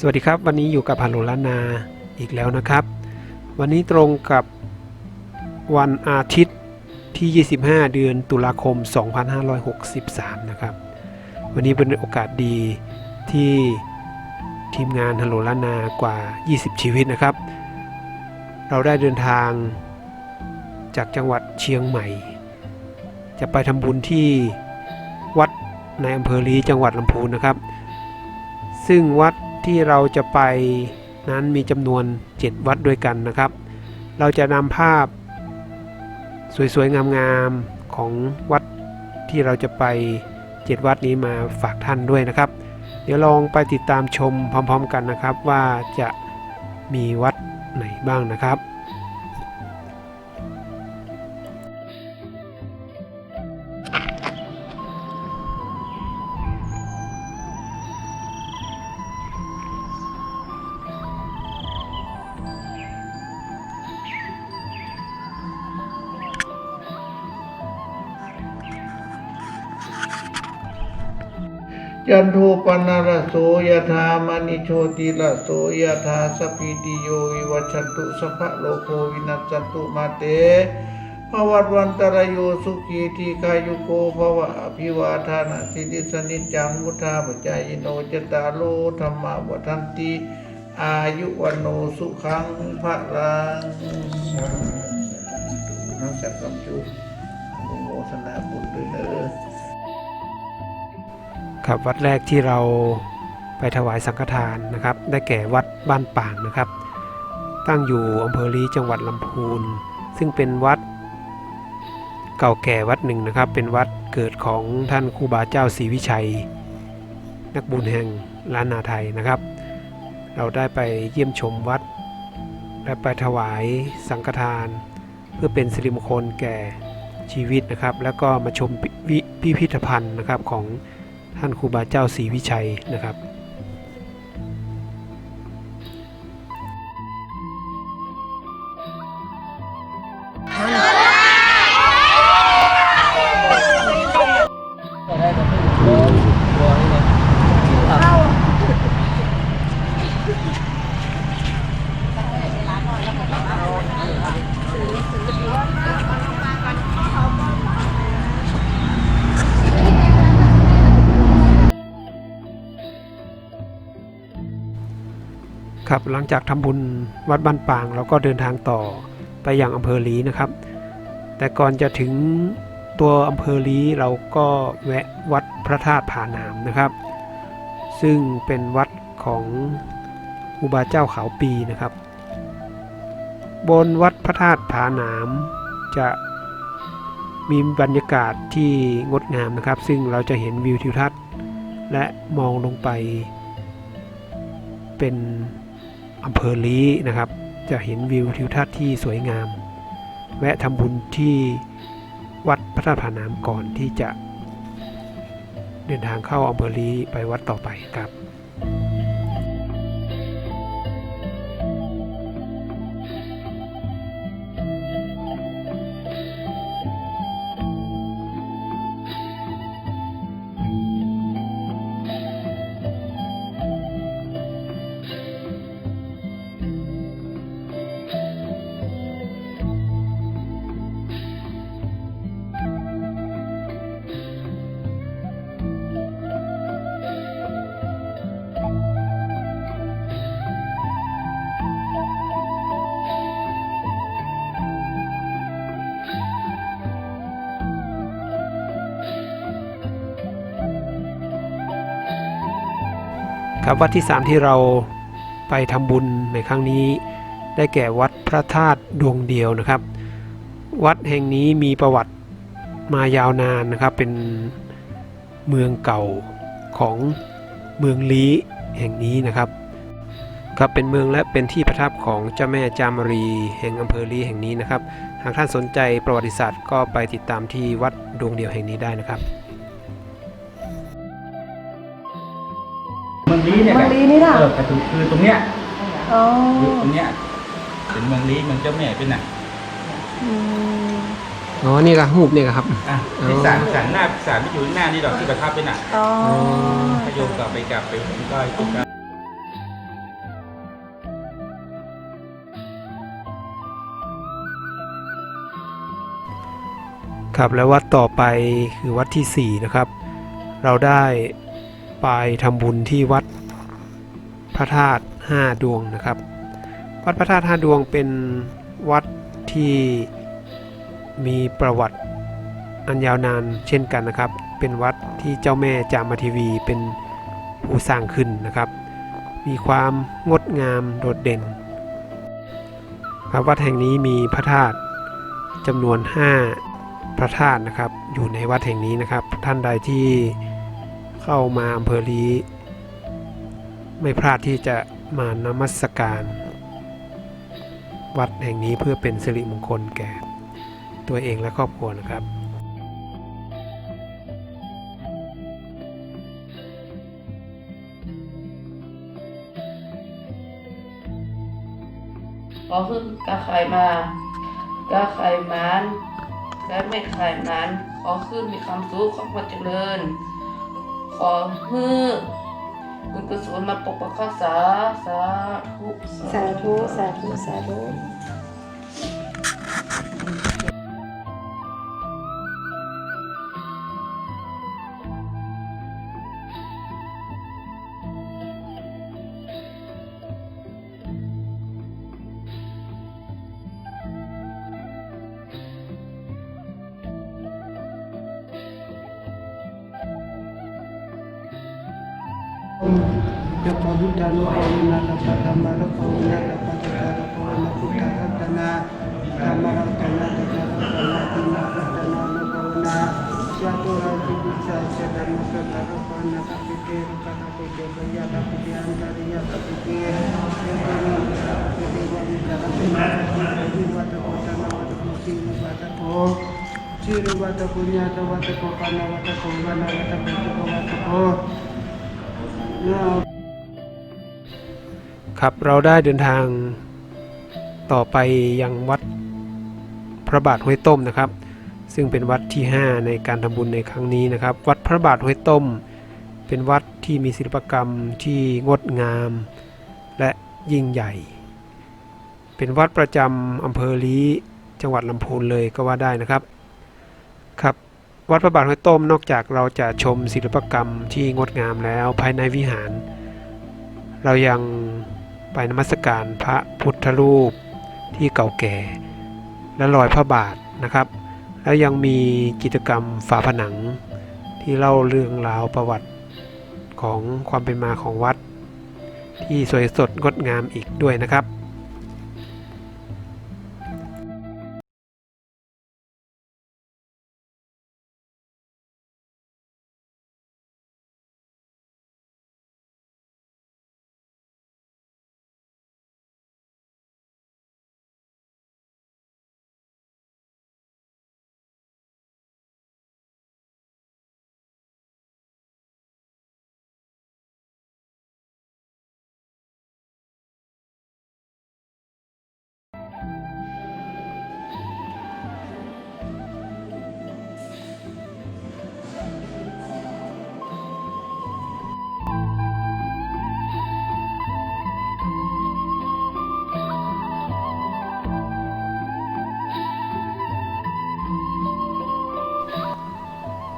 สวัสดีครับ วันนี้อยู่กับฮัลโลล้านนาอีกแล้วนะครับ วันนี้ตรงกับวันอาทิตย์ที่ 25 เดือนตุลาคม 2563 นะครับ วันนี้เป็นโอกาสดีที่ทีมงานฮัลโหลล้านนากว่า 20 ชีวิตนะครับ เราได้เดินทางจากจังหวัดเชียงใหม่ จะไปทำบุญที่วัดในอำเภอลีจังหวัดลำพูนนะครับ ซึ่งวัด ที่เราจะไปนั้นมีจำนวน 7 วัดด้วยกันนะครับ เราจะนำภาพสวยๆ งามๆ ของวัดที่เราจะไป 7 วัดนี้มาฝากท่านด้วยนะครับ เดี๋ยวลองไปติดตามชมพร้อมๆกันนะครับว่าจะมีวัดไหนบ้างนะครับ จันโทปนารโสยธามณิโชติละโสยธาสพิติโยวิวัชันตุสัพพะโลกโควินัสสันตุมาเตภวัตวันตรายโยสุขีทีกายุโกภวะอภิวาทานาสิริสนิจังมุทาปจายโนจตารโลธรรมาวัฏันติอายุวันโนสุขังพระลังน้องจักรกำจุโมทนาบุญด้วยเด้อ ครับวัดแรกที่เราไปถวายสังฆทานนะครับ ได้แก่วัดบ้านป่างนะครับ ตั้งอยู่อำเภอลีจังหวัดลำพูน ซึ่งเป็นวัดเก่าแก่วัดหนึ่งนะครับ เป็นวัดเกิดของท่านครูบาเจ้าศรีวิชัย นักบุญแห่งล้านนาไทยนะครับ เราได้ไปเยี่ยมชมวัด และไปถวายสังฆทาน เพื่อเป็นสิริมงคลแก่ชีวิตนะครับ แล้วก็มาชมพิพิธภัณฑ์นะครับของ ท่านครูบาเจ้าศรีวิชัยนะครับ หลังจากทำบุญวัดบ้านปางเราก็เดินทางต่อไปอยังอำเภอลีนะครับ แต่ก่อนจะถึงตัวอำเภอลีเราก็แวะวัดพระธาตุผาหนามนะครับ ซึ่งเป็นวัดของครูบาเจ้าเขาปีนะครับ บนวัดพระธาตุผาหนามจะมีบรรยากาศที่งดงามนะครับ ซึ่งเราจะเห็นวิวทิวทัศน์ และมองลงไปเป็น อำเภอลีนะครับ จะเห็นวิวทิวทัศน์ที่สวยงาม แวะทำบุญที่วัดพระธาตุผาน้ำก่อนที่จะ เดินทางเข้าอำเภอลีไปวัดต่อไปครับ ครับวัดที่ 3 ที่เราไปทำบุญในครั้งนี้ ได้แก่วัดพระธาตุดวงเดียวนะครับ วัดแห่งนี้มีประวัติมายาวนานนะครับ เป็นเมืองเก่าของเมืองลี้แห่งนี้นะครับครับเป็นเมืองและเป็นที่ประทับของเจ้าแม่จามรี แห่งอำเภอลีแห่งนี้นะครับ หากท่านสนใจประวัติศาสตร์ก็ไปติดตามที่วัดดวงเดียวแห่งนี้ได้นะครับ เมืองลีเนี่ยเมืองลีนี่ล่ะเออระตูคือตรงเนี้ยอ๋ตรงเนี้ยเป็นเมืองลีเมืองเจ้าแม่เป็นน่ะอืมอ๋อ นี่กะหูบเนี่ยครับ อะที่ศาลศาลหน้าสาลที่อยู่หน้านี่ดอกที่กระทับเป็นน่ะอ๋อพยมกลับไปกลับไปเห็นก็ตกกับครับและวัดต่อไปคือวัดที่สี่นะครับ เราได้ ไปทำบุญที่วัดพระธาตุ5ดวงนะครับ วัดพระธาตุ5ดวงเป็นวัดที่มีประวัติอันยาวนานเช่นกันนะครับ เป็นวัดที่เจ้าแม่จามาทีวีเป็นผู้สร้างขึ้นนะครับ มีความงดงามโดดเด่นครับวัดแห่งนี้มีพระธาตุจำนวน 5 พระธาตุนะครับ อยู่ในวัดแห่งนี้นะครับ ท่านใดที่ เข้ามาอำเภอลีไม่พลาดที่จะมานมัสการ วัดแห่งนี้เพื่อเป็นสิริมงคลแก่ ตัวเองและครอบครัวนะครับขอขึ้นกาไข่มากาไข่มันและไม่ไข่มันขอขึ้นมีความสุขของควาเจริญ ขอฮื้อบุญกุศลมาปกปักรักษาสาธุ สาธุ สาธุ สาธุ ยกพระพุทธานุภาเวนะสัพพะธรรมะรัตโภนะสัพพะจัตต ครับเราได้เดินทางต่อไปยังวัดพระบาทห้วยต้มนะครับ ซึ่งเป็นวัดที่ 5 ในการทำบุญในครั้งนี้นะครับ วัดพระบาทห้วยต้ม เป็นวัดที่มีศิลปกรรมที่งดงาม และยิ่งใหญ่ เป็นวัดประจำอำเภอลีจังหวัดลำพูนเลยก็ว่าได้นะครับครับ วัดพระบาทห้วยต้มนอกจากเราจะชมศิลปกรรมที่งดงามแล้วภายในวิหาร เรายังไปนมัสการพระพุทธรูปที่เก่าแก่ และรอยพระบาทนะครับ แล้วยังมีกิจกรรมฝาผนัง ที่เล่าเรื่องราวประวัติของความเป็นมาของวัด ที่สวยสดงดงามอีกด้วยนะครับ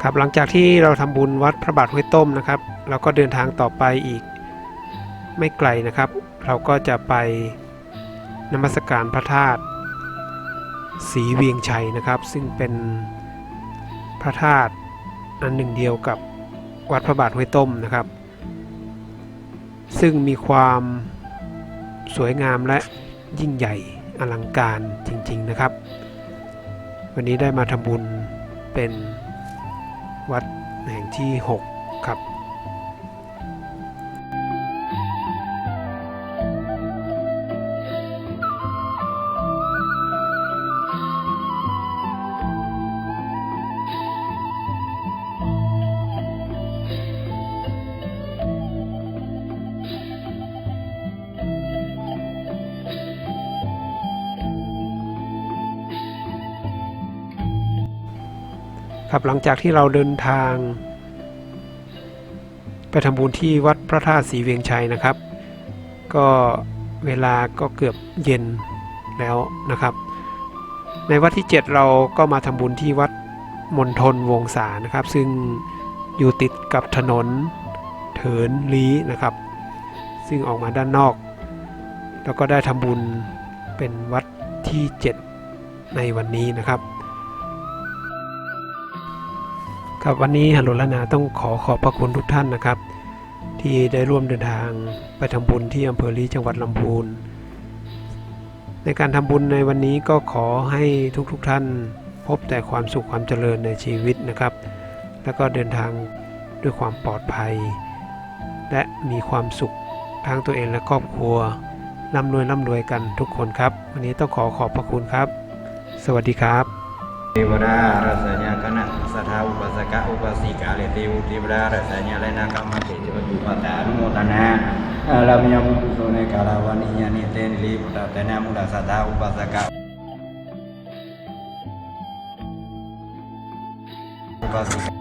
ครับหลังจากที่เราทำบุญวัดพระบาทห้วยต้มนะครับ เราก็เดินทางต่อไปอีกไม่ไกลนะครับ เราก็จะไปนมัสการพระธาตุศรีเวียงชัยนะครับ ซึ่งเป็นพระธาตุอันหนึ่งเดียวกับวัดพระบาทห้วยต้มนะครับ ซึ่งมีความสวยงามและยิ่งใหญ่อลังการจริงๆนะครับ วันนี้ได้มาทำบุญเป็น วัดแห่งที่ 6 ครับ ครับหลังจากที่เราเดินทาง ไปทำบุญที่วัดพระธาตุศรีเวียงชัยนะครับ ก็เวลาก็เกือบเย็นแล้วนะครับ ในวัดที่ 7 เราก็มาทำบุญที่วัดมณฑลวงศานะครับ ซึ่งอยู่ติดกับถนนเถินลีนะครับ ซึ่งออกมาด้านนอก แล้วก็ได้ทำบุญเป็นวัดที่ 7 ในวันนี้นะครับ ครับวันนี้ฮัลโหลละนาต้องขอขอบพระคุณทุกท่านนะครับ ที่ได้ร่วมเดินทางไปทำบุญที่อำเภอลีจังหวัดลำพูนในการทำบุญในวันนี้ก็ขอให้ทุกๆทท่าน พบแต่ความสุขความเจริญในชีวิตนะครับ แล้วก็เดินทางด้วยความปลอดภัย และมีความสุขทั้งตัวเองและครอบครัวร่ำรวยร่ำรวยกันทุกคนครับ วันนี้ต้องขอขอบพระคุณครับ สวัสดีครับ เทวดารัศญาคณะสัทธาอุปสกะอุปสิกาเลเทวเทวดารัศญาและนาคามาเจจจุปตานุโมทนาอาลามยมุตุโสเนกาลาวานิยานิเตนิลิปุตตะนามุลสัทธาอุปสกะอุปสิกา